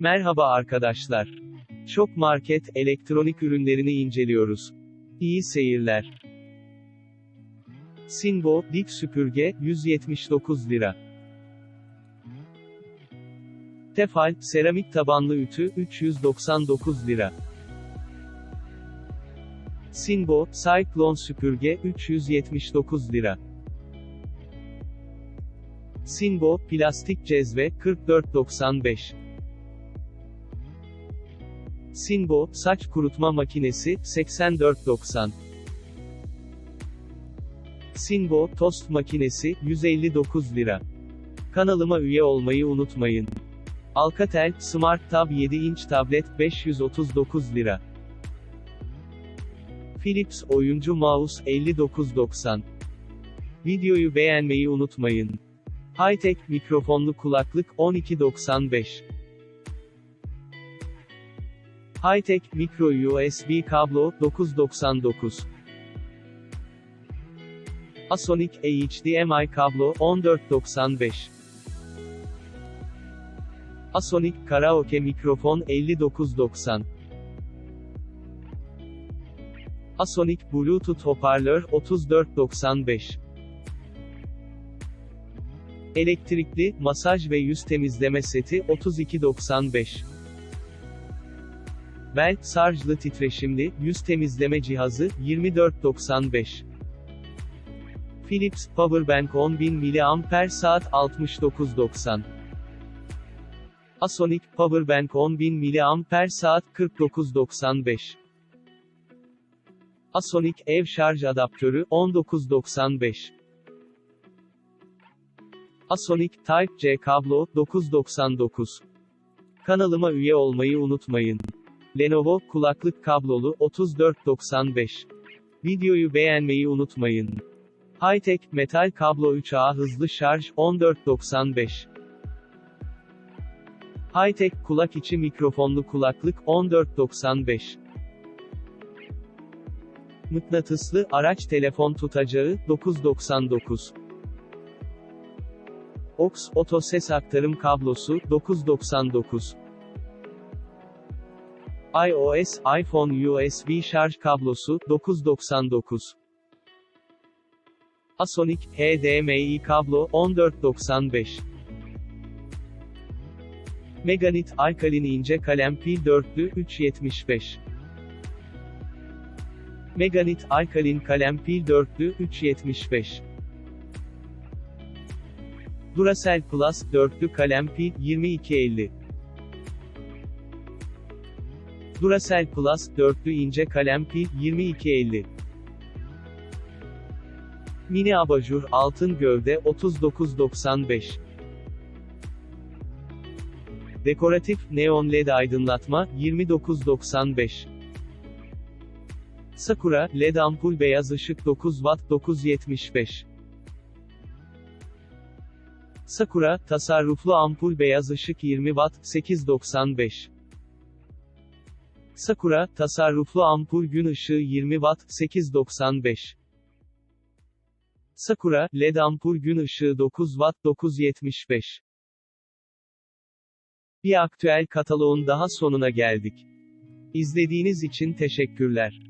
Merhaba arkadaşlar. Şok Market elektronik ürünlerini inceliyoruz. İyi seyirler. Sinbo dik süpürge 179 lira. Tefal seramik tabanlı ütü 399 lira. Sinbo Cyclone süpürge 379 lira. Sinbo plastik cezve 44.95. Sinbo saç kurutma makinesi 84.90. Sinbo tost makinesi 159 lira. Kanalıma üye olmayı unutmayın. Alcatel Smart Tab 7 inç tablet 539 lira. Philips oyuncu mouse 59.90. Videoyu beğenmeyi unutmayın. Hightech mikrofonlu kulaklık 12.95. Hightech micro USB kablo 9.99. Asonic HDMI kablo 14.95. Asonic karaoke mikrofon 59.90. Asonic Bluetooth hoparlör 34.95. Elektrikli, masaj ve yüz temizleme seti 32.95. Bel, sarjlı titreşimli, yüz temizleme cihazı 24.95. Philips Powerbank 10.000 mAh 69.90. Asonic Powerbank 10.000 mAh 49.95. Asonic ev şarj adaptörü 19.95. Asonic Type-C kablo 9.99. Kanalıma üye olmayı unutmayın. Lenovo kulaklık kablolu 34.95. Videoyu beğenmeyi unutmayın. Hightech metal kablo 3A hızlı şarj 14.95. Hightech kulak içi mikrofonlu kulaklık 14.95. Mıknatıslı araç telefon tutacağı 9.99. Ox Oto ses aktarım kablosu 9.99. iOS iPhone USB şarj kablosu 9.99. Asonic HDMI kablo 14.95. Meganit alkalin ince kalem pil dörtlü 3.75. Meganit alkalin kalem pil dörtlü 3.75. Duracell Plus dörtlü kalem pil 22.50. Duracell Plus dörtlü ince kalem pil 22.50. Mini abajur altın gövde 39.95. Dekoratif neon led aydınlatma 29.95. Sakura led ampul beyaz ışık 9 watt 9.75. Sakura tasarruflu ampul beyaz ışık 20 watt 8.95. Sakura tasarruflu ampul gün ışığı 20 watt 8.95. Sakura led ampul gün ışığı 9 watt 9.75. Bir aktüel kataloğun daha sonuna geldik. İzlediğiniz için teşekkürler.